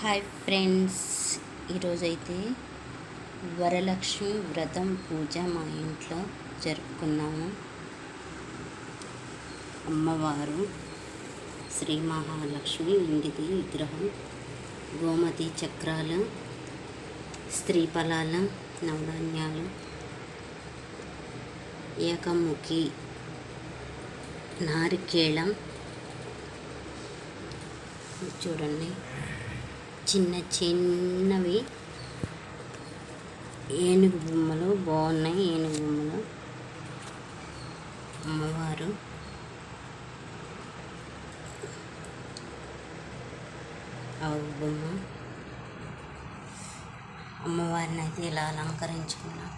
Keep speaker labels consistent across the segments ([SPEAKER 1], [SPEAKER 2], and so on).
[SPEAKER 1] Hi friends ఈరోజైతే వరలక్ష్మి వ్రతం పూజ మా ఇంట్లో జరుపుకున్నాము. అమ్మవారు శ్రీ మహాలక్ష్మి ఇంటిది విగ్రహం. గోమతి చక్రాలు స్త్రీ ఫలాలు నవధాన్యాలు ఏకముఖి నారికేళం. చూడండి. చిన్న చిన్నవి. ఏనుగు బొమ్మలు బాగున్నాయి ఏనుగు బొమ్మలు. అమ్మవారు. ఆవు బొమ్మ. అమ్మవారిని అయితే ఇలా అలంకరించుకున్నాం.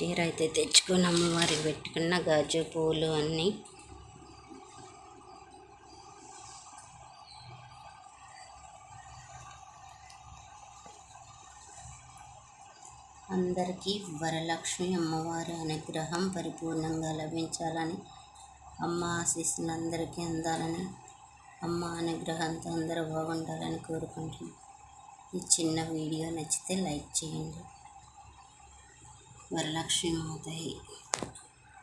[SPEAKER 1] చీర అయితే తెచ్చుకొని అమ్మవారికి పెట్టుకున్న గాజు పూలు అన్నీ. అందరికీ వరలక్ష్మి అమ్మవారి అనుగ్రహం పరిపూర్ణంగా లభించాలని అమ్మ ఆశీస్సులు అందరికీ అందాలని అమ్మ అనుగ్రహంతో అందరూ బాగుండాలని కోరుకుంటున్నాను ఈ చిన్న వీడియో నచ్చితే లైక్ చేయండి. వరలక్ష్మి మాతయ్య